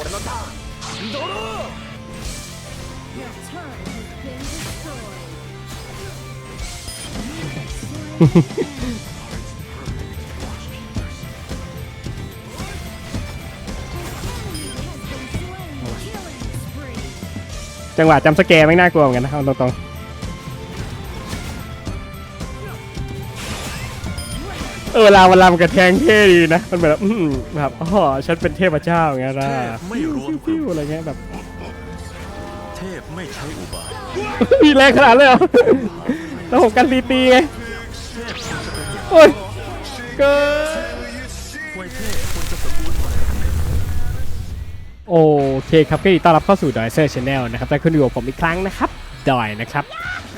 俺のターンドロ Your turret has been destroyed. Killing spree. จังหวะจำสแกร์ไม่งน่ากลัวเหมือนกันนะเอาตรงๆ เออเวลาเวลามันกระแทงเท่ดีนะ มันเหมือนแบบอื้อหือแบบอ๋อฉันเป็นเทพเจ้าอย่างเงี้ยนะเทพไม่รวมกฟิลุ่วมๆอะไรเงี้ยแบบ เทพไม่ใช้อุบาย มีแรงขนาดเลยเหรอแล้วผมกันตีตีไงเทพควรจะเป็นอย่างโอ้ย เกินไวยเทพควรจะสมบูรณ์กว่าโอเคครับก็ยินดีต้อนรับเข้าสู่ดอยเซอร์ชาแนลนะครับแต่คุณอยู่กับผมอีกครั้งนะครับ ดอยนะครับ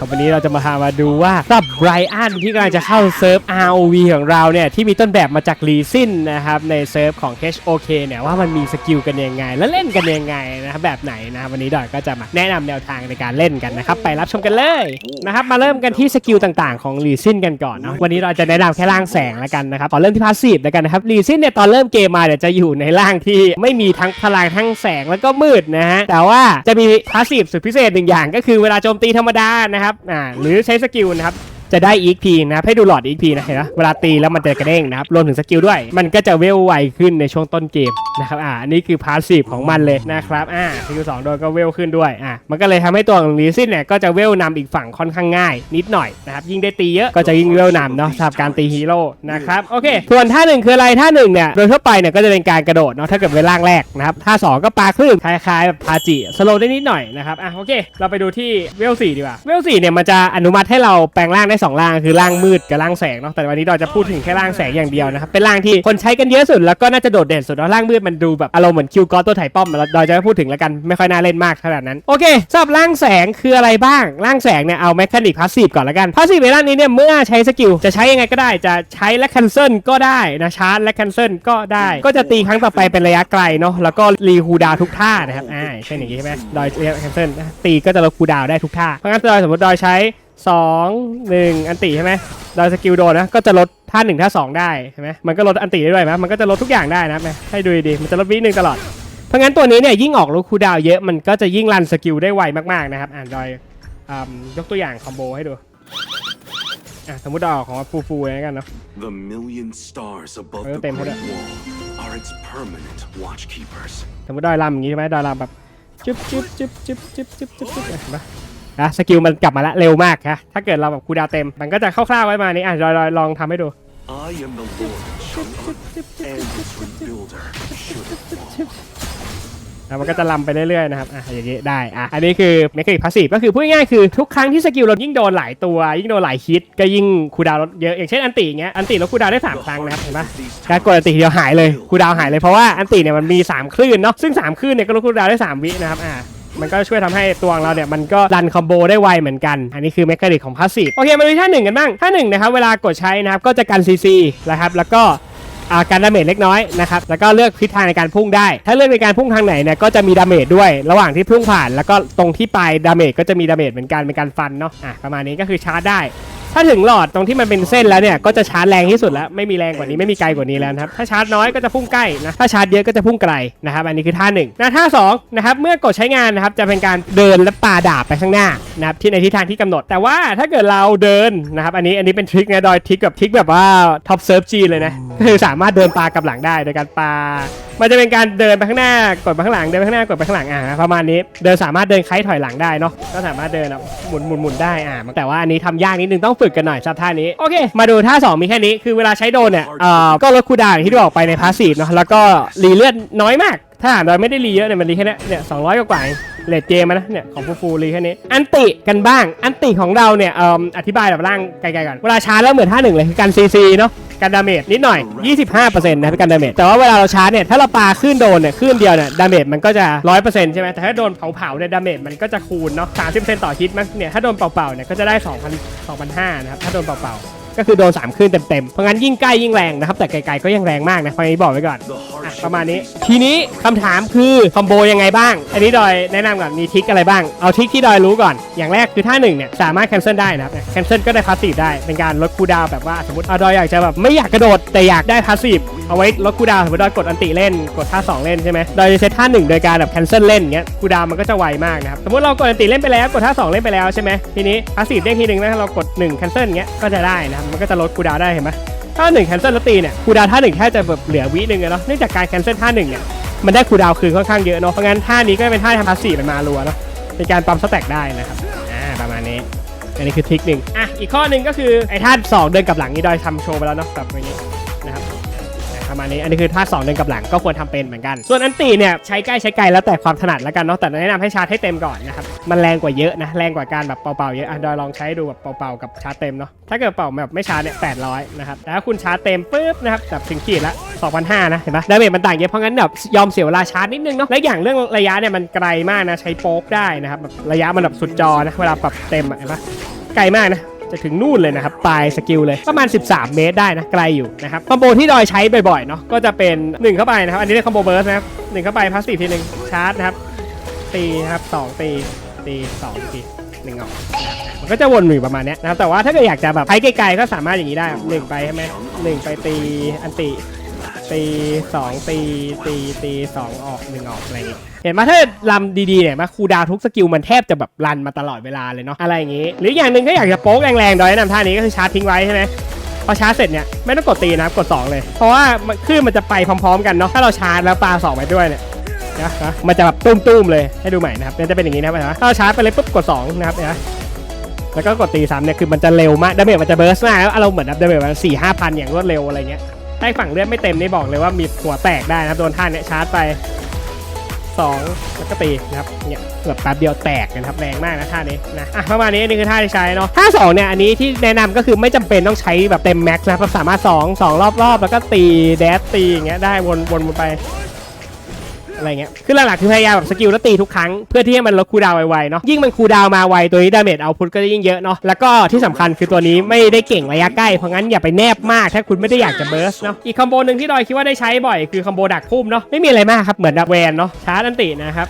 ครับวันนี้เราจะมาพามาดูว่ารับไบรอันที่กำลังจะเข้าเซิร์ฟ ROV ของเราเนี่ยที่มีต้นแบบมาจากลีซินนะครับในเซิร์ฟของ HOK เนี่ยว่ามันมีสกิลกันยังไง และเล่นกันยังไงนะครับแบบไหนนะครับวันนี้ดอยก็จะมาแนะนำแนวทางในการเล่นกันนะครับไปรับชมกันเลยนะครับมาเริ่มกันที่สกิลต่างๆของลีซินกันก่อนเนาะวันนี้เราจะแนะนำแค่ร่างแสงแล้วกันนะครับขอเริ่มที่พาสซีฟแล้วกันนะครับลีซินเนี่ยตอนเริ่มเกมมาเนี่ยจะอยู่ในร่างที่ไม่มีทั้งพลังทั้งแสงแล้วก็มืดนะฮะแต่ว่าจะมีพาสซีฟสุดพิเศษหนึ่งอย่างก็คือเวลาโจมตีธรรมดานะครับอ่าหรือใช้สกิลนะครับ จะได้ EXP นะครับให้ดูหลอด EXP นะเห็นไหมเวลาตีแล้วมันจะกระเด้งนะครับรวมถึงสกิลด้วย มันก็จะเวลไวขึ้นในช่วงต้นเกมนะครับอ่าอันนี้คือพาสซีฟของมันเลยนะครับอ่าสกิลสองโดนก็เวลขึ้นด้วยอ่ามันก็เลยทำให้ตัวของลีซินเนี่ยก็จะเวลนำอีกฝั่งค่อนข้างง่ายนิดหน่อยนะครับยิ่งได้ตีเยอะก็จะยิ่งเวลนำเนาะสำหรับการตีฮีโร่นะครับโอเคส่วนท่าหนึ่งคืออะไรท่าหนึ่งเนี่ยโดยทั่วไปเนี่ยก็จะเป็นการกระโดดเนาะถ้าเกิดเวลล่างแรกนะครับท่าสองก็ปาคลื่นคล้ายๆแบบพาจิสโลได้นิดหน่อยนะครับอะโอเค เราไปดูที่เวลสี่ดีกว่าเวลสี่เนี่ยมันจะอนุมัติให้เราแปลงร่างได้สองร่างคือร่างมืดกับร่างแสงเนาะแต่วันนี้เราจะพูดถึงแค่ร่างแสงอย่างเดียวนะครับเป็นร่างที่คนใช้กันเยอะสุดแล้วก็น่าจะโดดเด่นสุดเนาะร่างมืดมันดูแบบอารมณ์เหมือนคิวกอตัวไถ่ป้อมเราจะไม่พูดถึงแล้วกันไม่ค่อยน่าเล่นมากขนาดนั้นโอเคสำหรับร่างแสงคืออะไรบ้างร่างแสงเนี่ยเอาแมคานิกพาสซีฟก่อนละกันพาสซีฟในร่างนี้เนี่ยเมื่อใช้สกิลจะใช้ยังไงก็ได้จะใช้และแคนเซิลก็ได้นะชาร์จและแคนเซิลก็ได้ ก็จะตีครั้งต่อไปเป็นระยะไกลเนาะแล้วก็รีคูดาวทุกท่านะครับอ่าเช่นอย่างนี้ใช่ไหมดอยแคนเซิลตีก็จะลดคูดาวได้ทุกท่าเพราะงั้นดอยสมมติดอยใช้ สองหนึ่งอันติใช่ไหมดอยสกิลโดนนะก็จะลดท่าหนึ่งท่าสองได้ใช่ไหมมันก็ลดอันติได้ด้วยไหมมันก็จะลดทุกอย่างได้นะแม่ให้ดูดีมันจะลดวิ่งหนึ่งตลอด เพราะงั้นตัวนี้เนี่ยยิ่งออกลูกคูดาวเยอะมันก็จะยิ่งรันสกิลได้ไวมากๆนะครับอ่านดอยยกตัวอย่างคอมโบให้ดูสมมติดาอกของฟูฟูเลยกันเนาะเต็มให้ด้วยสมมติดอยลำอย่างนี้ใช่ไหมดอยลำแบบจุ๊บจุ๊บจุ๊บจุ๊บจุ๊บจุ๊บจุ๊บเห็นปะ นะสกิลมันกลับมาละเร็วมากค่ะถ้าเกิดเราแบบคูลดาวน์เต็ม มันก็จะคร่าวๆไว้มานี้อะดอยดอยลองทำให้ดู I am the Lord Shang-An, and its rebuilder should it fall. แล้วมันก็จะลำไปเรื่อยๆนะครับ อะ อย่างงี้ได้ อะ อันนี้คือเมคานิกพาสซีฟก็คือพูดง่ายๆคือทุกครั้งที่สกิลเรายิ่งโดนหลายตัว ยิ่งโดนหลายฮิตก็ยิ่งคูลดาวน์ลดเยอะ อย่างเช่นอันติอย่างเงี้ย อันติลดคูลดาวน์ได้สามครั้งนะครับ เห็นปะการกดอันติทีเดียวหายเลย คูลดาวน์หายเลย เพราะว่าอันติเนี่ยมันมี 3 คลื่นเนาะ ซึ่ง 3 คลื่นเนี่ยก็ลดคูลดาวน์ได้ 3 วินะครับ อะ มันก็ช่วยทำให้ตัวของเราเนี่ยมันก็รันคอมโบได้ไวเหมือนกัน อันนี้คือเมคานิกของพาสซีฟโอเคมาดูท่าหนึ่งกันบ้างท่าหนึ่งนะครับเวลากดใช้นะครับก็จะกันซีซีนะครับแล้วก็การดาเมจเล็กน้อยนะครับ แล้วก็เลือกทิศทางในการพุ่งได้ ถ้าเลือกในการพุ่งทางไหนเนี่ยก็จะมีดาเมจด้วย ระหว่างที่พุ่งผ่าน แล้วก็ตรงที่ปลายดาเมจก็จะมีดาเมจเหมือนกันเป็นการฟันเนาะ อะประมาณนี้ก็คือชาร์จได้ ถ้าถึงหลอดตรงที่มันเป็นเส้นแล้วเนี่ยก็จะชาร์จแรงที่สุดแล้วไม่มีแรงกว่านี้ไม่มีไกลกว่านี้แล้วนะครับถ้าชาร์จน้อยก็จะพุ่งใกล้นะถ้าชาร์จเยอะก็จะพุ่งไกลนะครับอันนี้คือท่าหนึ่งนะท่าสองนะครับเมื่อกดใช้งานนะครับจะเป็นการเดินและปาดาบไปข้างหน้านะครับที่ในทิศทางที่กำหนด แต่ว่าถ้าเกิดเราเดินนะครับอันนี้อันนี้เป็นทริคนะโดยทริคแบบทริคแบบว่าท็อปเซิร์ฟจีเลยนะก็คือสามารถเดินปากลับหลังได้โดยการปามันจะเป็นการเดินไปข้างหน้ากดไปข้างหลังเดินไปข้างหน้ากดไปข้างหลังอ่าประมาณนี้เดินสามารถเดินคล้ายถอยหลังได้เนาะก็สามารถเดินแบบหมุนหมุนหมุนได้อ่าแต่ว่าอันนี้ทำยากนิดนึงต้องฝึกกันหน่อยสำหรับท่านี้โอเคมาดูท่า 2 มีแค่นี้คือเวลาใช้โดนเนี่ยเอ่อก็ลดคูลดาวน์อย่างที่ได้บอกไปในพาสซีฟเนาะแล้วก็รีเลือดน้อยมากถ้าหากเราไม่ได้รีเยอะเนี่ยมันรีแค่เนี้ยเนี่ยสองร้อยกว่าๆ เลดเจมานะเนี่ยของฟูฟูรีแค่นี้ อันติกันบ้าง อันติของเราเนี่ยเอ่ออธิบายแบบร่างไกลๆก่อน เวลาชาร์จแล้วเหมือนท่าหนึ่งเลยคือการซีซีเนาะการดาเมจนิดหน่อย 25%นะครับการดาเมจ แต่ว่าเวลาเราชาร์จเนี่ยถ้าเราปาขึ้นโดนเนี่ยขึ้นเดียวเนี่ยดาเมจมันก็จะ 100%ใช่ไหมแต่ถ้าโดนเผาๆเนี่ยดาเมจมันก็จะคูณเนาะ30%ต่อฮิตมั้งเนี่ยถ้าโดนเปล่าๆเนี่ยก็จะได้ 2,000 2,500นะครับถ้าโดนเปล่าๆ ก็คือโดนสามคลื่นเต็มๆ เพราะงั้นยิ่งใกล้ยิ่งแรงนะครับ แต่ไกลๆก็ยังแรงมากนะพอนี้บอกไว้ก่อน The อะ harsh ประมาณนี้ ทีนี้คำถามคือคอมโบยังไงบ้าง อันนี้ดอยแนะนำก่อนมีทริกอะไรบ้าง เอาทริกที่ดอยรู้ก่อน อย่างแรกคือท่าหนึ่งเนี่ยสามารถแคนเซิลได้นะครับแคนเซิลก็ได้พาสซีฟได้ เป็นการลดคูลดาวน์แบบว่าสมมติเอาดอยอยากจะแบบไม่อยากกระโดดแต่อยากได้พาสซีฟเอาไว้ลดคูลดาวน์สมมติดอยกดอันติเล่นกดท่าสองเล่นใช่ไหมดอยจะเซตท่าหนึ่งโดยการแบบแคนเซิลเล่นอย่างเงี้ยคูลดาวน์มันก็จะไวมากนะครับสมมติเรากดอันติเล่นไปแล้วกดท่าสองเล่นไปแล้วใช่ไหมทีนี้พาสซีฟเด้งทีหนึ่งแล้วเรากด1 cancel อย่างเงี้ยก็จะได้นะครับมันก็จะลดคูดาวได้เห็นไหมถ้าหนึ่งแคนเซิลแล้วตีเนี่ยคูดาวน์ท่าหนึ่งแค่จะแบบเหลือวิหนึ่งเนาะเนื่องจากการแคนเซิลท่าหนึ่งเนี่ยมันได้คูดาวคืนค่อนข้างเยอะเนาะเพราะงั้นท่านี้ก็เป็นท่าทำพาสซีฟเป็นมาลัวเนาะเป็นการปั๊มสแต็กได้นะครับอ่าประมาณนี้อันนี้คือทริคหนึ่งอะอีกข้อหนึ่งก็คือไอ้ท่าสองเดินกลับหลังนี่ดอยทำโชว์ไปแล้วเนาะแบบนี้นะครับ ประมาณนี้ อันนี้คือท่า2เดินกับหลังก็ควรทำเป็นเหมือนกัน ส่วนอันตีเนี่ยใช้ใกล้ใช้ไกลแล้วแต่ความถนัดแล้วกันเนาะแต่แนะนำให้ชาร์จให้เต็มก่อนนะครับมันแรงกว่าเยอะนะแรงกว่าการแบบเป่าๆเยอะอะดอยลองใช้ดูแบบเป่าๆกับชาร์จเต็มเนาะถ้าเกิดเป่าแบบไม่ชาร์จเนี่ย800นะครับแต่ถ้าคุณชาร์จเต็มปุ๊บนะครับแบบถึงขีดละ2,500นห้านะเห็นปะดาเมจมันต่างเยอะเพราะงั้นแบบยอมเสียเวลาชาร์จนิดนึงเนาะและอย่างเรื่องระยะเนี่ยมันไกลมากนะใช้โป๊กได้นะครับแบบระยะมันแบบสุดจอนะเวลาปรับเต็มเห็นปะไกลมากนะ จะถึงนู่นเลยนะครับปลายสกิลเลยประมาณ 13 เมตรได้นะไกลอยู่นะครับคอมโบที่ดอยใช้บ่อยๆเนาะก็จะเป็น 1 เข้าไปนะครับ อันนี้เรียกคอมโบเบิร์สนะครับหนึ่งเข้าไปพาสซีฟทีหนึ่งชาร์จนะครับตีนะครับสองตีตีสองตีหนึ่งออกมันก็จะวนอยู่ประมาณเนี้ยนะครับแต่ว่าถ้าเกิดอยากจะแบบใช้ไกลๆก็สามารถอย่างนี้ได้หนึ่งไปใช่ไหมหนึ่งไปตีอันติตีสองตีตีตีสองออกหนึ่งออกอะไรอย่างงี้ เห็นไหมถ้าลำดีๆเนี่ยมาคูดาวทุกสกิลมันแทบจะแบบรันมาตลอดเวลาเลยเนาะอะไรอย่างงี้ หรืออย่างหนึ่งก็อยากจะโป๊กแรงๆโดยแนะนำท่านี้ก็คือชาร์จทิ้งไว้ใช่ไหมพอชาร์จเสร็จเนี่ยไม่ต้องกดตีนะครับกด 2 เลย เพราะว่าคลื่นมันจะไปพร้อมๆ กันเนาะถ้าเราชาร์จแล้วปาสองไปด้วยเนี่ยนะมันจะแบบตุ้มๆเลยให้ดูใหม่นะครับมันจะเป็นอย่างนี้นะครับถ้าเราชาร์จไปเลยปุ๊บกด2นะครับนไหมแล้วก็กดตีซ้ำเนี่ยคือมันจะเร็วมากดาเมจมันจะเบิร์สมากแล้วอารมณ์เหมือนดาเมจมันสี่ห้าพันอย่างรวดเร็วอะไรเงี้ยใต้ฝั่งเลือดไม่เต็มนี่บอกเลยว่ามีหัวแตกได้นะครับโดนท่าเนี่ยชาร์จไป สองแล้วก็ตีนะครับเนี่ยแบบแป๊บเดียวแตกนะครับแรงมากนะท่านี้นะอะประมาณนี้นี่คือท่าที่ใช้เนาะท่าสองเนี่ยอันนี้ที่แนะนำก็คือไม่จำเป็นต้องใช้แบบเต็มแม็กซ์นะครับสามารถสองสองรอบรอบๆแล้วก็ตีแดดตีอย่างเงี้ยได้วนวนวนไป อะไรเงี้ยคือหลักๆคือพยายามแบบสกิลแล้วตีทุกครั้งเพื่อที่ให้มันลดคูดาวไวๆเนาะยิ่งมันคูดาวมาไวตัวนี้ดาเมจเอาพุทก็จะยิ่งเยอะเนาะแล้วก็ที่สำคัญคือตัวนี้ไม่ได้เก่งระยะใกล้เพราะงั้นอย่าไปแนบมากถ้าคุณไม่ได้อยากจะเบิร์สเนาะอีกคอมโบหนึ่งที่ดอยคิดว่าได้ใช้บ่อยคือคอมโบดักพุ่มเนาะไม่มีอะไรมากครับเหมือนดักแวนเนาะชาร์จอันตินะครับ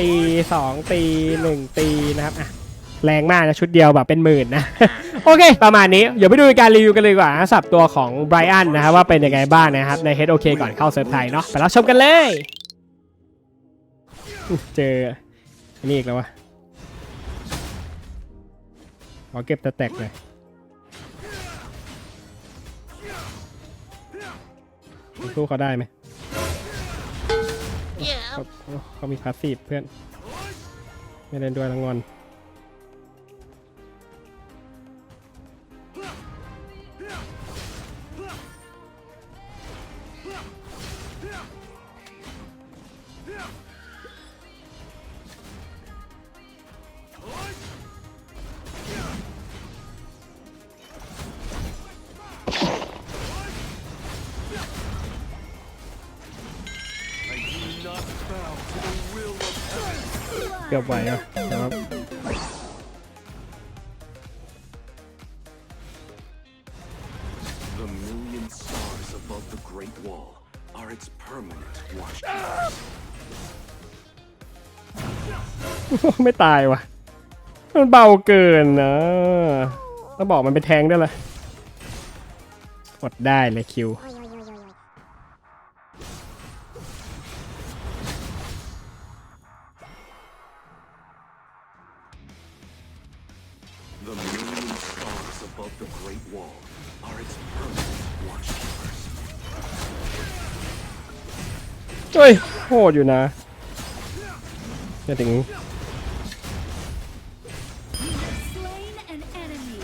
ตีสองตีหนึ่งตีนะครับอะแรงมากนะชุดเดียวแบบเป็นหมื่นนะ โอเค ประมาณนี้ เดี๋ยวไปดูการรีวิวกันเลยดีกว่านะสับตัวของไบรอันนะครับว่าเป็นยังไงบ้างนะครับ ใน HOK ก่อนเข้าเซิร์ฟไทยเนาะไปรับชมกันเลย เจออันนี้อีกแล้ววะขอเก็บตะแตกเลยสู้เขาได้ไหมเขาเขามีพาสซีฟเพื่อน ไม่เล่นด้วยละงอน กือบไหวอะแต่ว่า The million stars above the Great Wall are its permanent watch. ไม่ตายว่ะมันเบาเกินนะต้องบอกมันเป็นแทงด้วยเลยกดได้เลยคิว ฮ้ยโหดอยู่นะจะถึง Slain an enemy.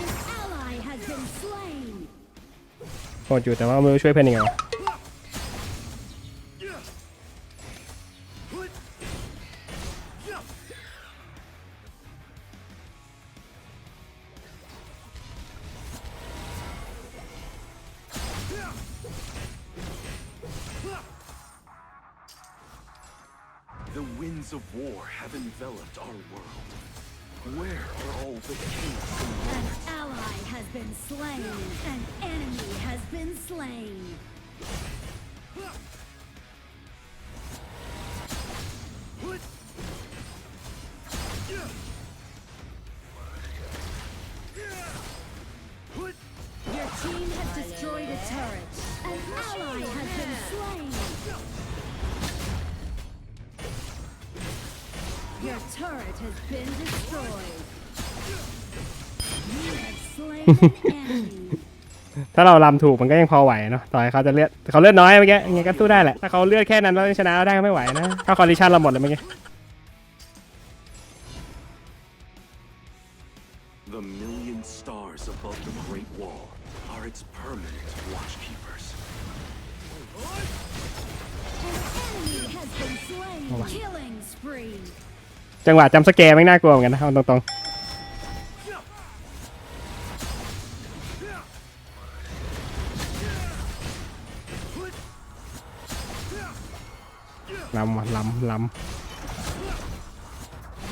An ally has been slain. โหดอยู่แต่ว่าไม่รู้ช่วยเพื่อนยังไง turret has been destroyed. You have slain an enemy. ถ้าเราลำถูกมันก็ยังพอไหวเนาะต่อให้เขาจะเลือดเขาเลือดน้อยเมื่อกี้ยังไงก็สู้ได้แหละถ้าเขาเลือดแค่นั้นเราชนะเราได้ก็ไม่ไหวนะถ้าคอร์ดิชันเราหมดเลยเมื่อกี้ The million stars above the Great Wall are its permanent watchkeepers. An enemy has been slain. Killing spree. จังหวะจำสแกร์ไม่งน่ากลัวเหมือนกันนะเอาตรงๆลำว่ะลำล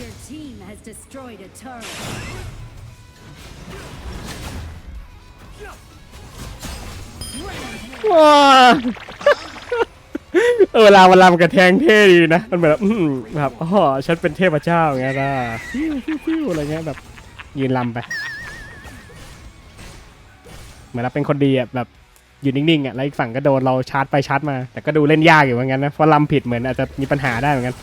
Your team has destroyed a turret. ำว้า เออเวลามันลำกระแทงเท่ดีนะ มันเหมือนแบบอื้อหือแบบอ๋อฉันเป็นเทพเจ้าไงล่ะฟิวฟิวฟิวอะไรเงี้ยแบบ ยืนลำไป เหมือนเราเป็นคนดีอะแบบอยู่นิ่งๆอะแล้วอีกฝั่งก็โดนเราชาร์จไปชาร์จมา แต่ก็ดูเล่นยากอยู่เหมือนกันนะเพราะลำผิดเหมือนอาจจะมีปัญหาได้เหมือนกัน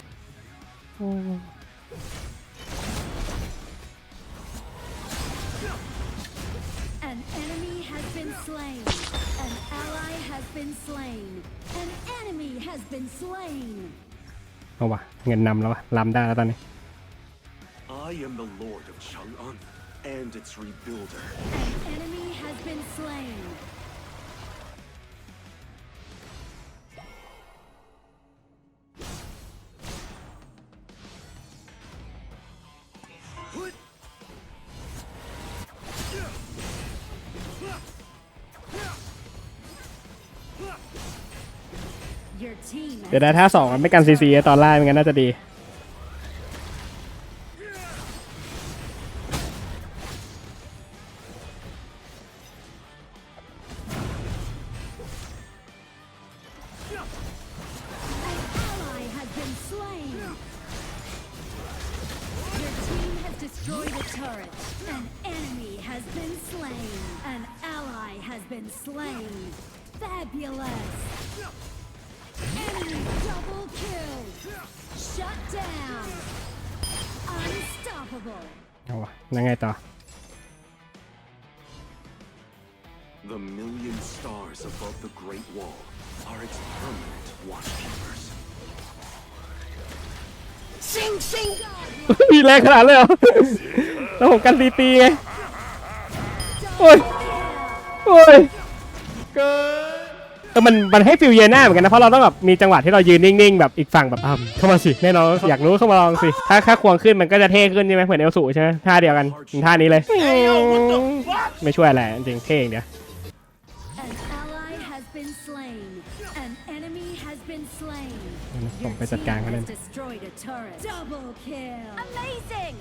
has been slain. เอาวะเงินนำแล้ววะลำได้แล้วตอนนี้ I am the Lord of Chang'an and its rebuilder. An enemy has been slain. ดี๋ยว has ได้าสองมันไม่กันซีซีตอนแรกมันกันน่าจะดี has been slain. Your ยังไงต่อ The million stars above the Great Wall are its permanent watchkeepers. มีแรงขนาดเลยเหรอแล้วผมกันซีตีไง โอ้ย โอ้ย เกิน เออมันมันให้ฟิลเยน่าเหมือนกันนะเพราะเราต้องแบบมีจังหวะที่เรายืนนิ่งๆแบบอีกฝั่งแบบอ้าวเข้ามาสิแน่นอนอยากรู้เข้ามาลองสิถ้าค่าควงขึ้นมันก็จะเท่ขึ้นใช่ไหมเหมือนเอลสูใช่ไหมท่าเดียวกันท่านี้เลย ไม่ช่วยอะไรจริงๆเท่อย่างเดียว An ally has been slain. An enemy has been slain. ผม Your ไปจัดการ team เขาเล่น has destroyed a turret. Double kill. Amazing.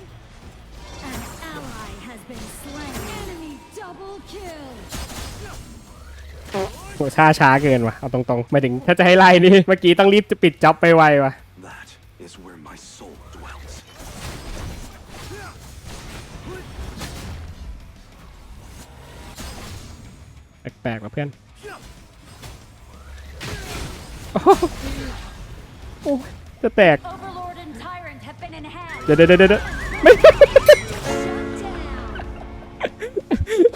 An ally has been slain. Enemy double kill. โหช้าช้าเกินว่ะ เอาตรงๆหมายถึงถ้าจะให้ไล่นี่ เมื่อกี้ต้องรีบจะปิดจ็อบไปไวว่ะ That is where my soul dwells. แปลกๆว่ะเพื่อน โอ้โหโอ้ยจะแตก Overlord and Tyrant have been enhanced. เดี๋ยวเดี๋ยวเดี๋ยวเดี๋ยวไม่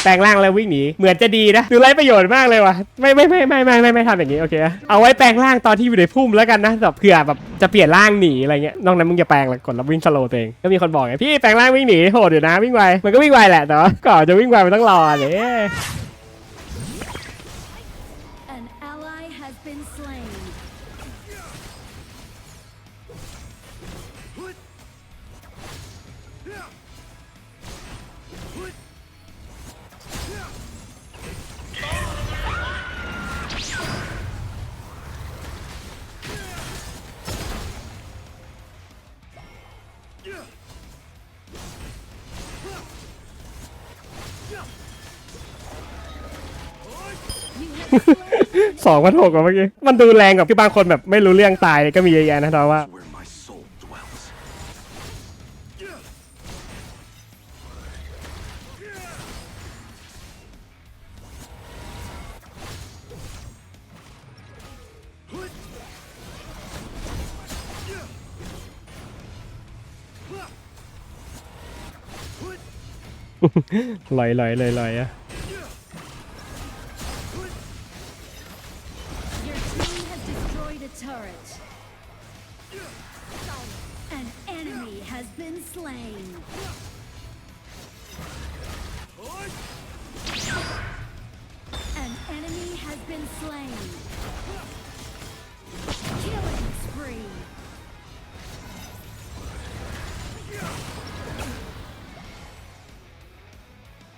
แปลงร่างแล้ววิ่งหนี เหมือนจะดีนะดูไร้ประโยชน์มากเลยว่ะ ไม่ไม่ไม่ไม่ไม่ไม่ไม่ทำอย่างนี้โอเคอะเอาไว้แปลงร่างตอนที่อยู่ในพุ่มแล้วกันนะแบบเผื่อแบบจะเปลี่ยนร่างหนีอะไรเงี้ย นอกนั้นมึงจะแปลงแล้วกดแล้ววิ่งสโลว์ตัวเอง ก็มีคนบอกไงพี่แปลงร่างวิ่งหนีโหดอยู่นะวิ่งไว มันก็วิ่งไวแหละแต่ว่าก่อนจะวิ่งไวมันต้องรอเลย สองพันหกว่าเมื่อกี้ มันดูแรงกว่าที่บางคนแบบไม่รู้เรื่องตายก็มีเยอะแยะนะดอยว่า Where my soul dwells. ลอยลอยลอยลอยอะ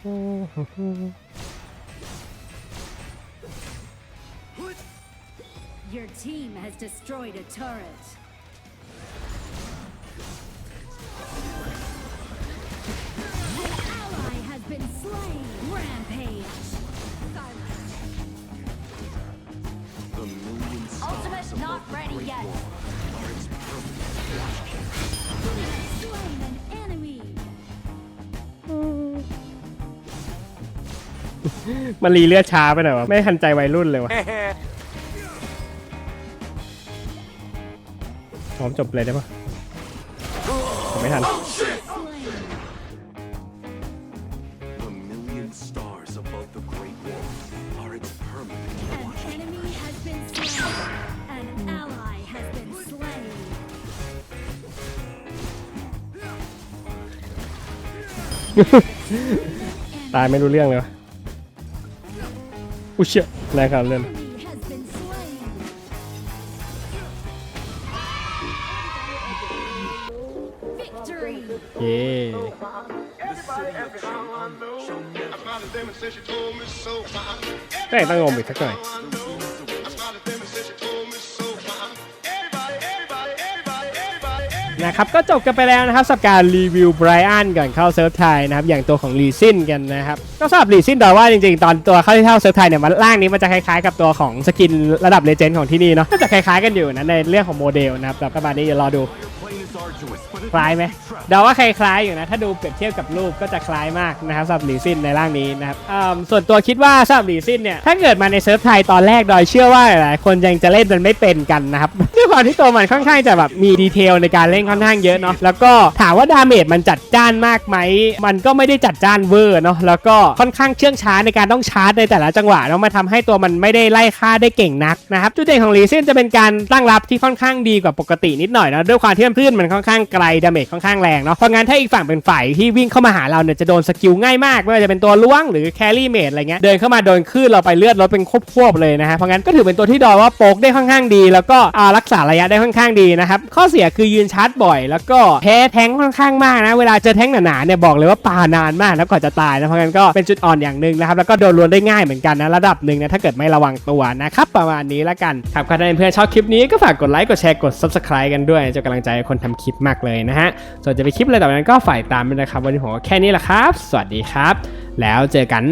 Your team has destroyed a turret. An ally has been slain. Rampage. The Ultimate not ready yet. มันรีเลือดช้าไปหน่อยวะไม่ทันใจวัยรุ่นเลยวะพร้อมจบเลยได้ปะผมไม่ทัน Slain. The million stars above the great wall are its permanent An watchtower. enemy has been slain. An ally has been slain. ตายไม่รู้เรื่องเลยวะ อุ้ยเชี่ยแรงครับเล่น Enemy has been slain. Victory. เย้ก็ยังต้องงมอีกสักหน่อย นะครับก็จบกันไปแล้วนะครับสับการรีวิวไบรอันก่อนเข้าเซิร์ฟไทยนะครับอย่างตัวของลีซินกันนะครับก็สำหรับลีซินแต่ว่าจริงๆ ตอนตัวเข้าที่เข้าเซิร์ฟไทยเนี่ยมันล่างนี้มันจะคล้ายๆกับตัวของสกินระดับเลเจนด์ของที่นี่เนาะก็จะคล้ายๆกันอยู่นะในเรื่องของโมเดลนะครับแบบประมาณนี้เดี๋ยวรอดู คล้ายไหมเดาว่าคล้ายๆอยู่นะ ถ้าดูเปรียบเทียบกับรูปก็จะคล้ายมากนะครับสำหรับหลีซินในร่างนี้นะครับส่วนตัวคิดว่าสำหรับหลีซินเนี่ยถ้าเกิดมาในเซิร์ฟไทยตอนแรกโดยเชื่อว่าหลายคนยังจะเล่นมันไม่เป็นกันนะครับด้วยความที่ตัวมันค่อนข้างจะแบบมีดีเทลในการเล่นค่อนข้างเยอะเนาะแล้วก็ถามว่าดาเมจมันจัดจ้านมากไหมมันก็ไม่ได้จัดจ้านเวอร์เนาะแล้วก็ค่อนข้างเชื่องช้าในการต้องชาร์จในแต่ละจังหวะเนาะมาทำให้ตัวมันไม่ได้ไล่ฆ่าได้เก่งนักนะครับจุดเด่นของหลีซินจะเป็นการตั้งรับที่ค่อนข้างดีกว่าปกตินิดหน่อยนะด้วยความที่มันพื้นมันค่อนข้างไกลดาเมจค่อนข้างแรงเนาะเพราะงั้นถ้าอีกฝั่งเป็นฝ่ายที่วิ่งเข้ามาหาเราเนี่ยจะโดนสกิลง่ายมากไม่ว่าจะเป็นตัวล้วงหรือแครี่เมจอะไรเงี้ยเดินเข้ามาโดนคลื่นเราไปเลือดลดเป็นควบๆเลยนะฮะเพราะงั้นก็ถือเป็นตัวที่ดอยว่าโป๊กได้ค่อนข้างดี แล้วก็อารักษาระยะได้ค่อนข้างดีนะครับข้อเสียคือยืนชาร์จบ่อย แล้วก็แพ้แทงค่อนข้างมากนะเวลาเจอแทงหนาๆเนี่ยบอกเลยว่าปานานมากแล้วกว่าจะตายนะเพราะงั้นก็เป็นจุดอ่อนอย่างหนึ่งนะครับแล้วก็โดนลวนได้ง่ายเหมือนกันนะระดับหนึ่งนะถ้าเกิดไม่ระวังตัวนะครับประมาณนี้ละกันครับใครเพื่อนชอบคลิปนี้ก็ฝากกดไลค์กดแชร์กด subscribe กันด้วยจะกำลังใจคนทำคลิปมากเลยนะฮะ ส่วนจะไปคลิปอะไรต่อไปนั้นก็ฝ่ายตามด้วยนะครับ วันนี้ผมก็แค่นี้แหละครับ สวัสดีครับ แล้วเจอกัน